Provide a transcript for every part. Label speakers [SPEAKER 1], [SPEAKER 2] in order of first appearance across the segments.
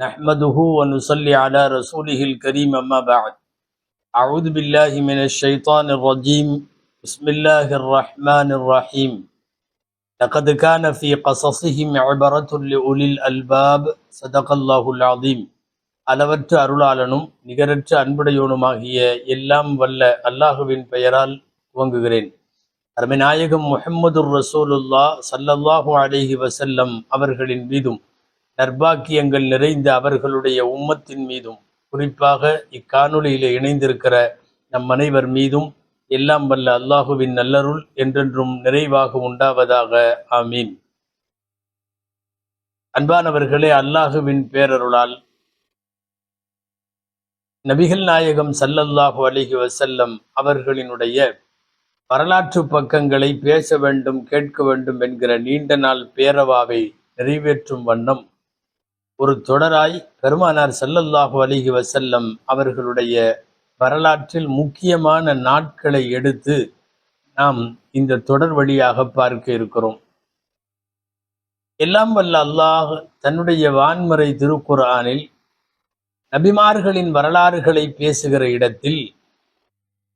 [SPEAKER 1] نحمده ونصلي على رسوله الكريم أما بعد أعوذ بالله من الشيطان الرجيم بسم الله الرحمن الرحيم لقد كان في قصصهم عبرة لأولي الألباب صدق الله العظيم அளவற்ற அருளாளனும் நிகரற்ற அன்புடையோனுமாகிய எல்லாம் வல்ல அல்லாஹுவின் பெயரால் துவங்குகிறேன் அருமைநாயகம் முஹம்மது ரசூலுல்லா சல்லல்லாஹு அலைஹி வசல்லம் அவர்களின் மீதும் நற்பாக்கியங்கள் நிறைந்த அவர்களுடைய உம்மத்தின் மீதும் குறிப்பாக இக்காணொலியில் இணைந்திருக்கிற நம் அனைவர் மீதும் எல்லாம் வல்ல அல்லாஹுவின் நல்லருள் என்றென்றும் நிறைவாக உண்டாவதாக. ஆமீன். அன்பானவர்களே அல்லாஹுவின் பேரருளால் நபிகள் நாயகம் சல்லல்லாஹு அலிஹி வசல்லம் அவர்களினுடைய வரலாற்று பக்கங்களை பேச வேண்டும் கேட்க வேண்டும் என்கிற நீண்ட நாள் பேரவாவை நிறைவேற்றும் வண்ணம் ஒரு தொடராய் பெருமானார் செல்லல்லாஹு அலிஹி வசல்லம் அவர்களுடைய வரலாற்றில் முக்கியமான நாட்களை எடுத்து நாம் இந்த தொடர் வழியாக பார்க்க இருக்கிறோம். எல்லாம் வல்ல அல்லாஹ் தன்னுடைய வான்மறை திருக்குறானில் நபிமார்களின் வரலாறுகளை பேசுகிற இடத்தில்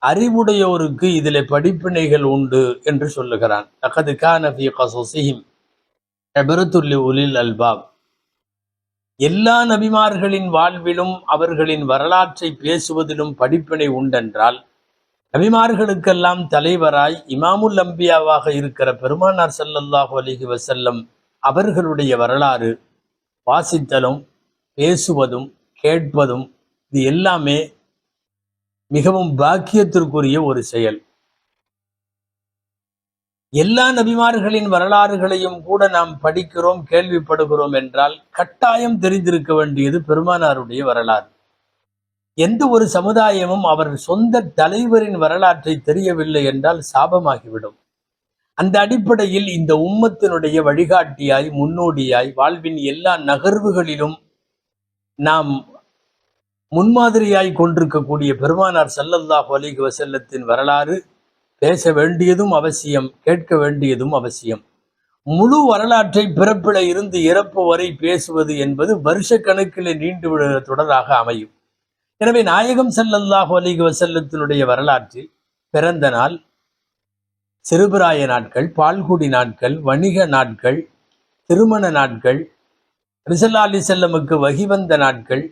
[SPEAKER 1] அறிவுடையோருக்கு இதில் படிப்பினைகள் உண்டு என்று சொல்லுகிறான். லகது கான ஃபீ கஸஸிஹிம் உலில் அல்பாப். எல்லா நபிமார்களின் வாழ்விலும் அவர்களின் வரலாற்றை பேசுவதிலும் படிப்பினை உண்டென்றால் நபிமார்களுக்கெல்லாம் தலைவராய் இமாமுல் அம்பியாவாக இருக்கிற பெருமானார் சல்லல்லாஹு அலிஹி வசல்லம் அவர்களுடைய வரலாறு வாசித்தலும் பேசுவதும் கேட்பதும் இது எல்லாமே மிகவும் பாக்கியத்திற்குரிய ஒரு செயல். எல்லா நபிமார்களின் வரலாறுகளையும் கூட நாம் படிக்கிறோம் கேள்விப்படுகிறோம் என்றால் கட்டாயம் தெரிந்திருக்க வேண்டியது பெருமானாருடைய வரலாறு. எந்த ஒரு சமுதாயமும் அவர் சொந்த தலைவரின் வரலாற்றை தெரியவில்லை என்றால் சாபமாகிவிடும். அந்த அடிப்படையில் இந்த உம்மத்தினுடைய வழிகாட்டியாய் முன்னோடியாய் வாழ்வின் எல்லா நகர்வுகளிலும் நாம் முன்மாதிரியாய் கொண்டிருக்கக்கூடிய பெருமானார் சல்லல்லாஹ் அலைஹி வசல்லத்தின் வரலாறு பேச வேண்டியதும் அவசியம் கேட்க வேண்டியதும் அவசியம். முழு வரலாற்றை பிறப்பில இருந்து இறப்பு வரை பேசுவது என்பது வருஷ கணக்கில் நீண்டு விடுகிற தொடராக அமையும். எனவே நாயகம் செல்லல்லாஹு அலிக வசல்லத்தினுடைய வரலாற்றில் பிறந்த நாள் சிறுபிராய நாட்கள் பால்குடி நாட்கள் வணிக நாட்கள் திருமண நாட்கள் ரிசல்லா அலி செல்லமுக்கு வகிவந்த நாட்கள்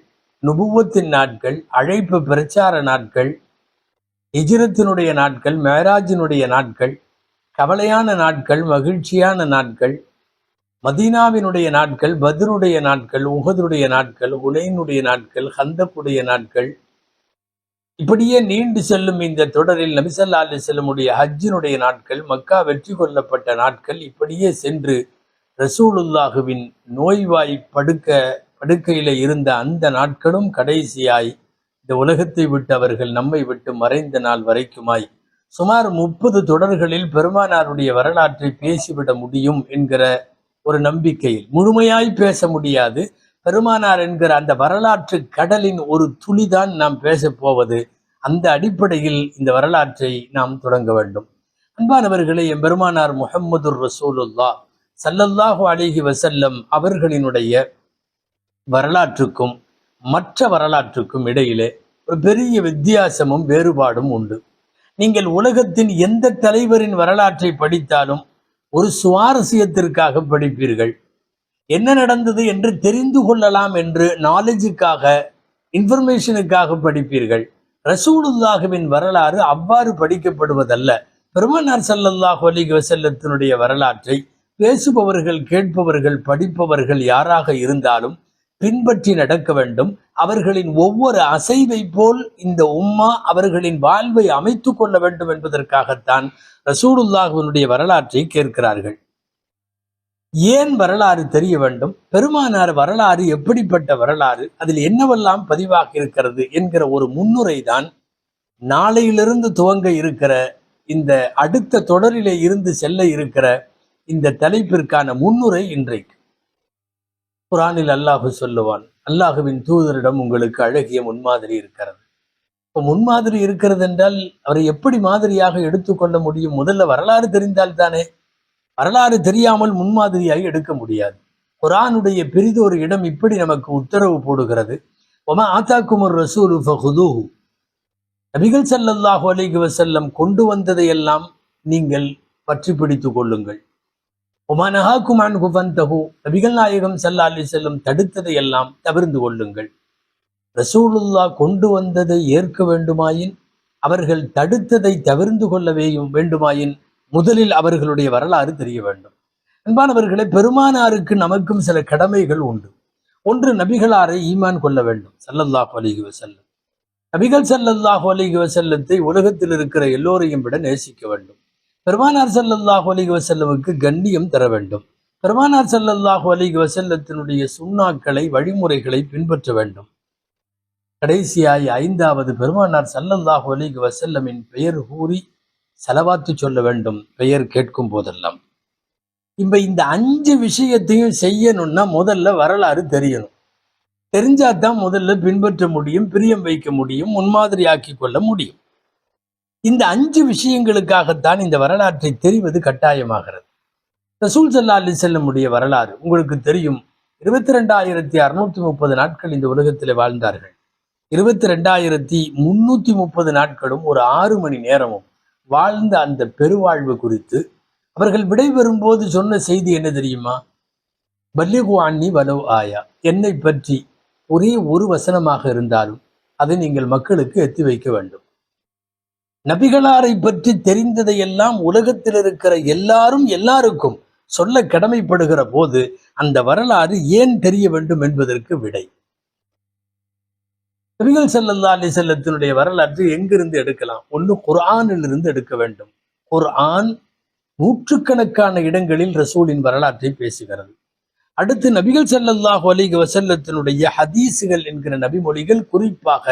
[SPEAKER 1] நுபுவத்தின் நாட்கள் அழைப்பு பிரச்சார நாட்கள் ஹிஜ்ரத்தினுடைய நாட்கள் மேராஜினுடைய நாட்கள் கவலையான நாட்கள் மகிழ்ச்சியான நாட்கள் மதீனாவினுடைய நாட்கள் பத்ருடைய நாட்கள் உகதுடைய நாட்கள் உனையினுடைய நாட்கள் ஹந்தப்புடைய நாட்கள். இப்படியே நீண்டு செல்லும் இந்த தொடரில் நபிசல்லா அலி செல்லமுடைய ஹஜ்ஜினுடைய நாட்கள் மக்கா வெற்றி கொள்ளப்பட்ட நாட்கள் இப்படியே சென்று ரசூலுல்லாஹுவின் நோய்வாய் படுக்க படுக்கையில் இருந்த அந்த நாட்களும் கடைசியாய் இந்த உலகத்தை விட்டு அவர்கள் நம்மை விட்டு மறைந்த நாள் வரைக்குமாய். சுமார் முப்பது தொடர்களில் பெருமானாருடைய வரலாற்றை பேசிவிட முடியும் என்கிற ஒரு நம்பிக்கையில். முழுமையாய் பேச முடியாது. பெருமானார் என்கிற அந்த வரலாற்று கடலின் ஒரு துளிதான் நாம் பேசப் போவது. அந்த அடிப்படையில் இந்த வரலாற்றை நாம் தொடங்க வேண்டும். அன்பானவர்களே என் பெருமானார் முஹம்மது ரசூலுல்லா சல்லல்லாஹு அலிஹி வசல்லம் அவர்களினுடைய வரலாற்றுக்கும் மற்ற வரலாற்றுக்கும் இடையிலே ஒரு பெரிய வித்தியாசமும் வேறுபாடும் உண்டு. நீங்கள் உலகத்தின் எந்த தலைவரின் வரலாற்றை படித்தாலும் ஒரு சுவாரஸ்யத்திற்காக படிப்பீர்கள். என்ன நடந்தது என்று தெரிந்து கொள்ளலாம் என்று நாலேஜுக்காக இன்ஃபர்மேஷனுக்காக படிப்பீர்கள். ரசூலுல்லாஹுவின் வரலாறு அவ்வாறு படிக்கப்படுவதல்ல. பெருமனார் சல்லல்லாஹு அலைஹி வசல்லத்தினுடைய வரலாற்றை பேசுபவர்கள் கேட்பவர்கள் படிப்பவர்கள் யாராக இருந்தாலும் பின்பற்றி நடக்க வேண்டும். அவர்களின் ஒவ்வொரு அசைவை போல் இந்த உம்மா அவர்களின் வாழ்வை அமைத்து கொள்ள வேண்டும் என்பதற்காகத்தான் ரசூலுல்லாஹுவனுடைய வரலாற்றை கேட்கிறார்கள். ஏன் வரலாறு தெரிய வேண்டும்? பெருமானார் வரலாறு எப்படிப்பட்ட வரலாறு? அதில் என்னவெல்லாம் பதிவாக இருக்கிறது என்கிற ஒரு முன்னுரை தான் நாளையிலிருந்து துவங்க இருக்கிற இந்த அடுத்த தொடரிலே இருந்து செல்ல இருக்கிற இந்த தலைப்பிற்கான முன்னுரை இன்றைக்கு. குரானில் அல்லாஹு சொல்லுவான் அல்லாஹுவின் தூதரிடம் உங்களுக்கு அழகிய முன்மாதிரி இருக்கிறது. இப்போ முன்மாதிரி இருக்கிறது என்றால் அவரை எப்படி மாதிரியாக எடுத்துக்கொள்ள முடியும்? முதல்ல வரலாறு தெரிந்தால் தானே? வரலாறு தெரியாமல் முன்மாதிரியாக எடுக்க முடியாது. குரானுடைய பெரிதொரு இடம் இப்படி நமக்கு உத்தரவு போடுகிறது. ஒமா ஆத்தாக்குமர் ரசூலு ஃபஹுதூஹு. நபிகள் சல்லல்லாஹு அலைஹி கொண்டு வந்ததையெல்லாம் நீங்கள் பற்றி பிடித்து கொள்ளுங்கள். ஒமா நஹாக்கும் நபிகள் நாயகம் செல்லாலி செல்லும் தடுத்ததை எல்லாம் தவிர்ந்து கொள்ளுங்கள். ரசூலுல்லாஹ் கொண்டு வந்ததை ஏற்க வேண்டுமாயின் அவர்கள் தடுத்ததை தவிர்ந்து கொள்ளவேயும் வேண்டுமாயின் முதலில் அவர்களுடைய வரலாறு தெரிய வேண்டும். அன்பானவர்களே பெருமானாருக்கு நமக்கும் சில கடமைகள் உண்டு. ஒன்று நபிகளாரை ஈமான் கொள்ள வேண்டும். ஸல்லல்லாஹு அலிஹி வசல்லம் நபிகள் சல்லல்லாஹு அலிஹி வசல்லத்தை உலகத்தில் இருக்கிற எல்லோரையும் விட நேசிக்க வேண்டும். பெருமானார் ஸல்லல்லாஹு அலிக வசல்லமுக்கு கண்ணியம் தர வேண்டும். பெருமானார் ஸல்லல்லாஹு அலிக வசல்லத்தினுடைய சுண்ணாக்களை வழிமுறைகளை பின்பற்ற வேண்டும். கடைசியாய் ஐந்தாவது பெருமானார் ஸல்லல்லாஹு அலிக வசல்லமின் பெயர் கூறி செலவாத்து சொல்ல வேண்டும். பெயர் கேட்கும் போதெல்லாம். இப்ப இந்த அஞ்சு விஷயத்தையும் செய்யணும்னா முதல்ல வரலாறு தெரியணும். தெரிஞ்சாதான் முதல்ல பின்பற்ற முடியும் பிரியம் வைக்க முடியும் முன்மாதிரியாக்கி கொள்ள முடியும். இந்த அஞ்சு விஷயங்களுக்காகத்தான் இந்த வரலாற்றை தெரிவது கட்டாயமாகிறது. ரசூல் சல்லா அலி செல்லமுடைய வரலாறு உங்களுக்கு தெரியும். இருபத்தி ரெண்டாயிரத்தி அறுநூத்தி முப்பது நாட்கள் இந்த உலகத்தில் வாழ்ந்தார்கள். இருபத்தி ரெண்டாயிரத்தி முன்னூத்தி முப்பது நாட்களும் ஒரு ஆறு மணி நேரமும் வாழ்ந்த அந்த பெருவாழ்வு குறித்து அவர்கள் விடைபெறும் போது சொன்ன செய்தி என்ன தெரியுமா? பல்லிகு அன்னி வலவ் ஆயா. என்னை பற்றி ஒரே ஒரு வசனமாக இருந்தாலும் அதை நீங்கள் மக்களுக்கு எத்தி வைக்க வேண்டும். நபிகளாரை பற்றி தெரிந்ததையெல்லாம் உலகத்தில் இருக்கிற எல்லாரும் எல்லாருக்கும் சொல்ல கடமைப்படுகிற போது அந்த வரலாறு ஏன் தெரிய வேண்டும் என்பதற்கு விடை. நபிகள் செல்லல்லா அலி செல்லத்தினுடைய வரலாற்று எங்கிருந்து எடுக்கலாம்? ஒன்று குர்ஆனில் இருந்து எடுக்க வேண்டும். குர்ஆன் நூற்றுக்கணக்கான இடங்களில் ரசூலின் வரலாற்றை பேசுகிறது. அடுத்து நபிகள் செல்லல்லாஹு அலிக வசல்லத்தினுடைய ஹதீஸுகள் என்கிற நபிமொழிகள் குறிப்பாக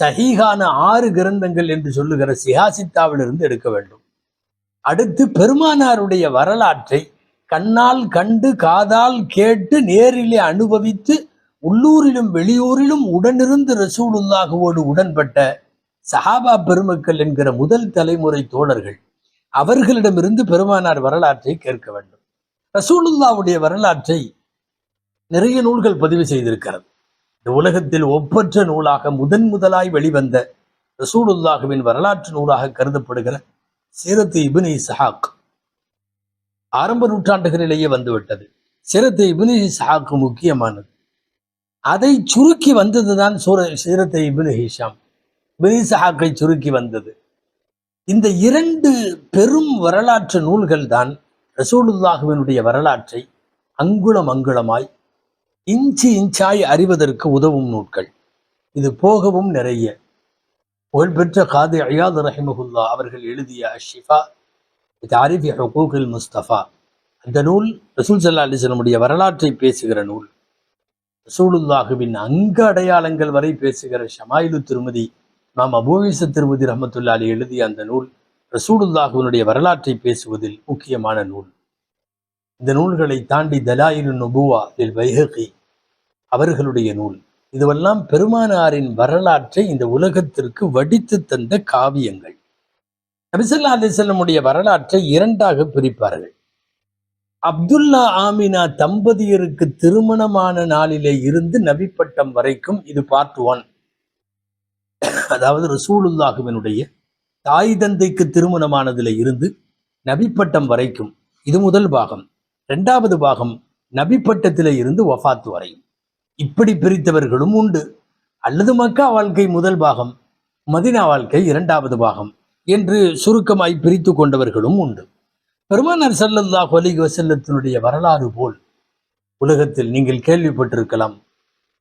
[SPEAKER 1] சஹீகான ஆறு கிரந்தங்கள் என்று சொல்லுகிற சிஹாசித்தாவிலிருந்து எடுக்க வேண்டும். அடுத்து பெருமானாருடைய வரலாற்றை கண்ணால் கண்டு காதால் கேட்டு நேரிலே அனுபவித்து உள்ளூரிலும் வெளியூரிலும் உடனிருந்து ரசூலுல்லாகுவோடு உடன்பட்ட சஹாபா பெருமக்கள் என்கிற முதல் தலைமுறை தோழர்கள் அவர்களிடமிருந்து பெருமானார் வரலாற்றை கேட்க வேண்டும். ரசூலுல்லாவுடைய வரலாற்றை நிறைய நூல்கள் பதிவு செய்திருக்கிறது. இந்த உலகத்தில் ஒப்பற்ற நூலாக முதன் முதலாய் வெளிவந்த ரசூலுல்லாஹுவின் வரலாற்று நூலாக கருதப்படுகிற சீரத்து இபின் இஸ்ஹாக். ஆரம்ப நூற்றாண்டுகளிலேயே வந்துவிட்டது. சீரத்து இபின் இசாக்கு முக்கியமானது. அதை சுருக்கி வந்ததுதான் சூர சீரத்தை இபின் ஹிஷாம். இபின் சஹாக்கை சுருக்கி வந்தது. இந்த இரண்டு பெரும் வரலாற்று நூல்கள் தான் ரசூலுல்லாஹுவினுடைய வரலாற்றை அங்குளம் அங்குளமாய் இன்ச்சு இன்ச்சாய் அறிவதற்கு உதவும் நூல்கள். இது போகவும் நிறைய. புகழ்பெற்ற காதி அயாத் ரஹிமகுல்லா அவர்கள் எழுதிய அஷிஃபா தாரிஃபி ஹுகூகில் முஸ்தபா. அந்த நூல் ரசூல் சல்லா அலிஸ்லமுடைய வரலாற்றை பேசுகிற நூல். ரசூலுல்லாஹுவின் அங்க அடையாளங்கள் வரை பேசுகிற ஷமாயிலு திருமதி மாம் அபூவிச திருமதி ரஹமத்துல்லாலி எழுதிய அந்த நூல் ரசூலுல்லாஹுவினுடைய வரலாற்றை பேசுவதில் முக்கியமான நூல். இந்த நூல்களை தாண்டி தலாயிலு நுபுவா லில் வைஹகி அவர்களுடைய நூல். இதுவெல்லாம் பெருமானாரின் வரலாற்றை இந்த உலகத்திற்கு வடித்து தந்த காவியங்கள். நபிசல்லா அலிசல்லமுடைய வரலாற்றை இரண்டாக பிரிப்பார்கள். அப்துல்லா ஆமினா தம்பதியருக்கு திருமணமான நாளிலே இருந்து நபிப்பட்டம் வரைக்கும் இது பார்ட் ஒன். அதாவது ரசூலுல்லாஹுவினுடைய தாய் தந்தைக்கு திருமணமானதுல இருந்து நபிப்பட்டம் வரைக்கும் இது முதல் பாகம். இரண்டாவது பாகம் நபிப்பட்டத்தில இருந்து வஃபாத் வரை. இப்படி பிரித்தவர்களும் உண்டு. அல்லது மக்கா வாழ்க்கை முதல் பாகம் மதினா வாழ்க்கை இரண்டாவது பாகம் என்று சுருக்கமாய் பிரித்து கொண்டவர்களும் உண்டு. பெருமானார் ஸல்லல்லாஹு அலைஹி வசல்லத்தினுடைய வரலாறு போல் உலகத்தில் நீங்கள் கேள்விப்பட்டிருக்கலாம்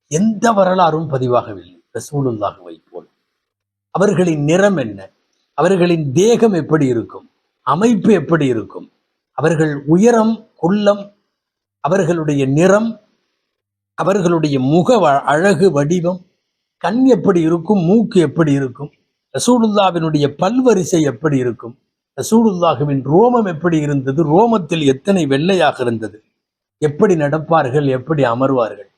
[SPEAKER 1] எந்த வரலாறும் பதிவாகவில்லை ரசூலுல்லாஹுவை போல். அவர்களின் நிறம் என்ன? அவர்களின் தேகம் எப்படி இருக்கும்? அமைப்பு எப்படி இருக்கும்? அவர்கள் உயரம் குள்ளம் அவர்களுடைய நிறம் அவர்களுடைய முக அழகு வடிவம் கண் எப்படி இருக்கும் மூக்கு எப்படி இருக்கும் ரசூலுல்லாவினுடைய பல்வரிசை எப்படி இருக்கும் ரசூலுல்லாஹுவின் ரோமம் எப்படி இருந்தது ரோமத்தில் எத்தனை வெள்ளையாக இருந்தது எப்படி நடப்பார்கள் எப்படி அமர்வார்கள்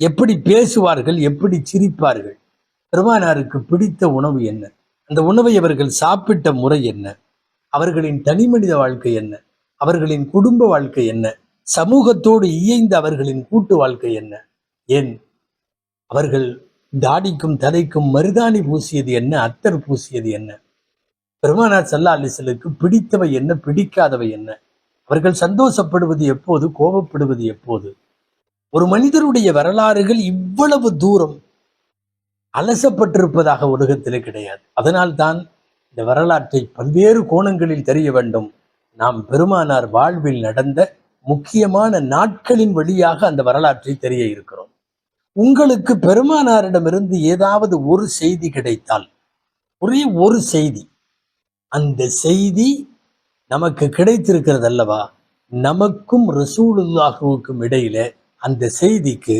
[SPEAKER 1] எப்படி பேசுவார்கள் எப்படி சிரிப்பார்கள் பெருமானாருக்கு பிடித்த உணவு என்ன அந்த உணவை அவர்கள் சாப்பிட்ட முறை என்ன அவர்களின் தனிமனித வாழ்க்கை என்ன அவர்களின் குடும்ப வாழ்க்கை என்ன? சமூகத்தோடு இயைந்த அவர்களின் கூட்டு வாழ்க்கை என்ன? ஏன்? அவர்கள் தாடிக்கும் தலைக்கும் மருதாணி பூசியது என்ன? அத்தர் பூசியது என்ன? பெருமானார் சல்லா அலிசலுக்கு பிடித்தவை என்ன? பிடிக்காதவை என்ன? அவர்கள் சந்தோஷப்படுவது எப்போது? கோபப்படுவது எப்போது? ஒரு மனிதருடைய வரலாறுகள் இவ்வளவு தூரம் அலசப்பட்டிருப்பதாக உலகத்திலே கிடையாது. அதனால்தான் இந்த வரலாற்றை பல்வேறு கோணங்களில் தெரிய வேண்டும். நாம் பெருமானார் வாழ்வில் நடந்த முக்கியமான நாட்களின் வழியாக அந்த வரலாற்றை தெரிய இருக்கிறோம். உங்களுக்கு பெருமானாரிடமிருந்து ஏதாவது ஒரு செய்தி கிடைத்தால் ஒரே ஒரு செய்தி அந்த செய்தி நமக்கு கிடைத்திருக்கிறது அல்லவா நமக்கும் ரசூலுல்லாஹுவுக்கும் இடையில அந்த செய்திக்கு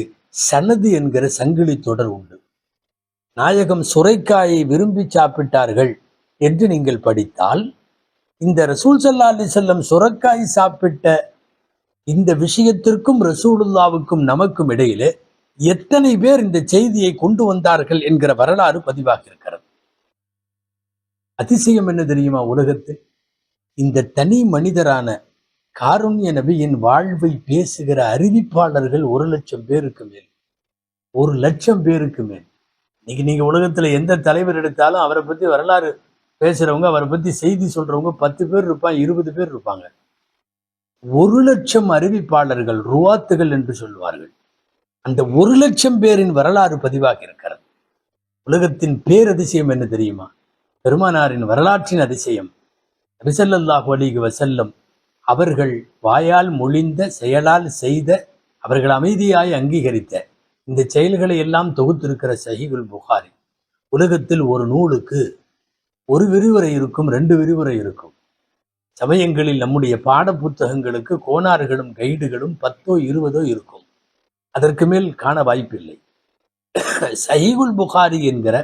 [SPEAKER 1] சனது என்கிற சங்கிலி தொடர் உண்டு. நாயகம் சுரைக்காயை விரும்பி சாப்பிட்டார்கள் என்று நீங்கள் படித்தால் இந்த ரசூல் சல்லா அலி செல்லம் சுரக்காய் சாப்பிட்ட இந்த விஷயத்திற்கும் ரசூலுல்லாவுக்கும் நமக்கும் இடையிலே எத்தனை பேர் இந்த செய்தியை கொண்டு வந்தார்கள் என்கிற வரலாறு பதிவாக இருக்கிறது. அதிசயம் என்ன தெரியுமா உலகத்தில்? இந்த தனி மனிதரான காருண்ய நபியின் வாழ்வை பேசுகிற அறிவிப்பாளர்கள் ஒரு லட்சம் பேருக்கு மேல் ஒரு லட்சம் பேருக்கு மேல். இன்னைக்கு நீங்க உலகத்துல எந்த தலைவர் எடுத்தாலும் அவரை பத்தி வரலாறு பேசுகிறவங்க அவரை பற்றி செய்தி சொல்றவங்க பத்து பேர் இருப்பாங்க இருபது பேர் இருப்பாங்க. ஒரு லட்சம் அறிவிப்பாளர்கள் ருவாத்துகள் என்று சொல்வார்கள் அந்த ஒரு லட்சம் பேரின் வரலாறு பதிவாக இருக்கிறது. உலகத்தின் பேரதிசயம் என்ன தெரியுமா? பெருமானாரின் வரலாற்றின் அதிசயம். நபிசல்லாஹு அலிகு வசல்லம் அவர்கள் வாயால் மொழிந்த செயலால் செய்த அவர்கள் அமைதியாய் அங்கீகரித்த இந்த செயல்களை எல்லாம் தொகுத்திருக்கிற சஹிகுல் புகாரி. உலகத்தில் ஒரு நூலுக்கு ஒரு விரிவுரை இருக்கும் ரெண்டு விரிவுரை இருக்கும். சமயங்களில் நம்முடைய பாட புத்தகங்களுக்கு கோணார்களும் கைடுகளும் பத்தோ இருபதோ இருக்கும். அதற்கு மேல் காண வாய்ப்பில்லை. சஹீகுல் புகாரி என்கிற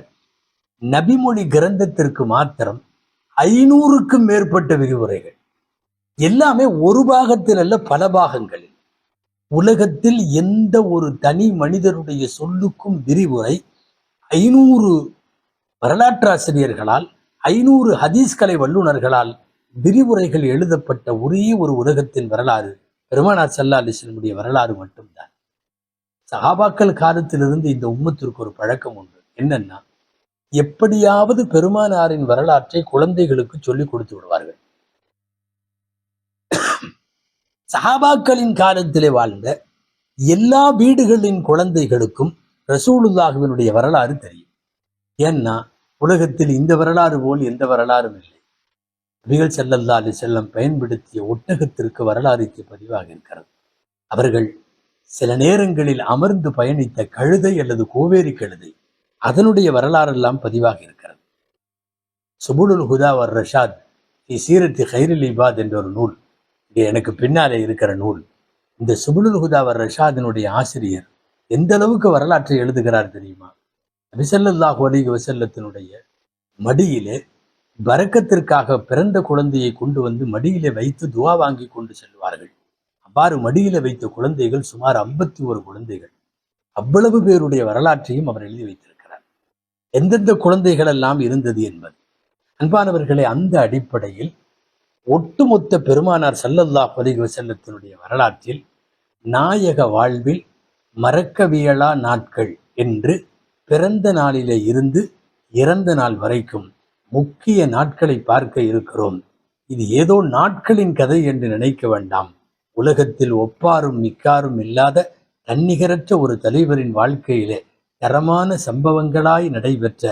[SPEAKER 1] நபிமொழி கிரந்தத்திற்கு மாத்திரம் ஐநூறுக்கும் மேற்பட்ட விரிவுரைகள். எல்லாமே ஒரு பாகத்தில் அல்ல பல பாகங்களில். உலகத்தில் எந்த ஒரு தனி மனிதருடைய சொல்லுக்கும் விரிவுரை ஐநூறு வரலாற்றாசிரியர்களால் ஐநூறு ஹதீஸ் கலை வல்லுநர்களால் விரிவுரைகள் எழுதப்பட்ட ஒரே ஒரு உலகத்தின் வரலாறு பெருமானார் சல்லா அலிஸ்லமுடைய வரலாறு மட்டும்தான். சஹாபாக்கள் காலத்திலிருந்து இந்த உம்மத்திற்கு ஒரு பழக்கம் உண்டு. என்னன்னா எப்படியாவது பெருமானாரின் வரலாற்றை குழந்தைகளுக்கு சொல்லிக் கொடுத்து விடுவார்கள். சஹாபாக்களின் காலத்திலே வாழ்ந்த எல்லா வீடுகளின் குழந்தைகளுக்கும் ரசூலுல்லாஹுவினுடைய வரலாறு தெரியும். ஏன்னா உலகத்தில் இந்த வரலாறு போல் எந்த வரலாறும் இல்லை. நபிகள் செல்லல்லா அலி செல்லம் பயன்படுத்திய ஒட்டகத்திற்கு வரலாறுக்கு பதிவாக இருக்கிறது. அவர்கள் சில நேரங்களில் அமர்ந்து பயணித்த கழுதை அல்லது கோவேரி கழுதை அதனுடைய வரலாறெல்லாம் பதிவாக இருக்கிறது. சுபுலுல் ஹுதா வர் ரஷாத் சீரத்தி ஹைரில் இபாத் என்ற ஒரு நூல் இது எனக்கு பின்னாலே இருக்கிற நூல். இந்த சுபுலுல் ஹுதா வர் ரஷாதினுடைய ஆசிரியர் எந்த அளவுக்கு வரலாற்றை எழுதுகிறார் தெரியுமா? நபிசல்லாஹு அலிக வசல்லத்தினுடைய மடியிலே பறக்கத்திற்காக பிறந்த குழந்தையை கொண்டு வந்து மடியிலே வைத்து துவா வாங்கி கொண்டு செல்வார்கள். அவ்வாறு மடியில வைத்த குழந்தைகள் சுமார் ஐம்பத்தி ஒரு குழந்தைகள். அவ்வளவு பேருடைய வரலாற்றையும் அவர் எழுதி வைத்திருக்கிறார். எந்தெந்த குழந்தைகள் எல்லாம் இருந்தது என்பது. அன்பானவர்களே அந்த அடிப்படையில் ஒட்டுமொத்த பெருமானார் சல்லல்லாஹ் பதிக செல்லத்தினுடைய வரலாற்றில் நாயக வாழ்வில் மறக்கவியலா நாட்கள் என்று பிறந்த நாளிலே இருந்து இறந்த நாள் வரைக்கும் முக்கிய நாட்களை பார்க்க இருக்கிறோம். இது ஏதோ நாட்களின் கதை என்று நினைக்க வேண்டாம். உலகத்தில் ஒப்பாரும் மிக்காரும் இல்லாத தன்னிகரற்ற ஒரு தலைவரின் வாழ்க்கையிலே தரமான சம்பவங்களாய் நடைபெற்ற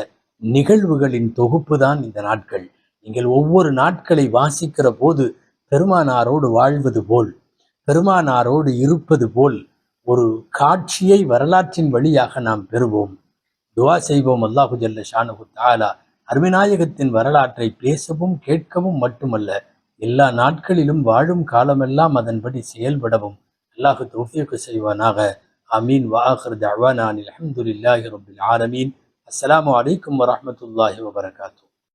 [SPEAKER 1] நிகழ்வுகளின் தொகுப்பு தான் இந்த நாட்கள். நீங்கள் ஒவ்வொரு நாட்களை வாசிக்கிற போது பெருமானாரோடு வாழ்வது போல் பெருமானாரோடு இருப்பது போல் ஒரு காட்சியை வரலாற்றின் வழியாக நாம் பெறுவோம். துவா செய்வோம். அல்லாஹு ஜல்ல ஷானு தாலா அருவிநாயகத்தின் வரலாற்றை பேசவும் கேட்கவும் மட்டுமல்ல எல்லா நாட்களிலும் வாழும் காலமெல்லாம் அதன்படி செயல்படவும் அல்லாஹு தௌஃபியக்கு செய்வானாக. அமீன் வாஹர் தவானான் அலமதுல்லாஹி ரபுல் ஆலமீன். அஸ்லாம் அலைக்கும் வரமத்துல்லாஹி வபரகாத்தூ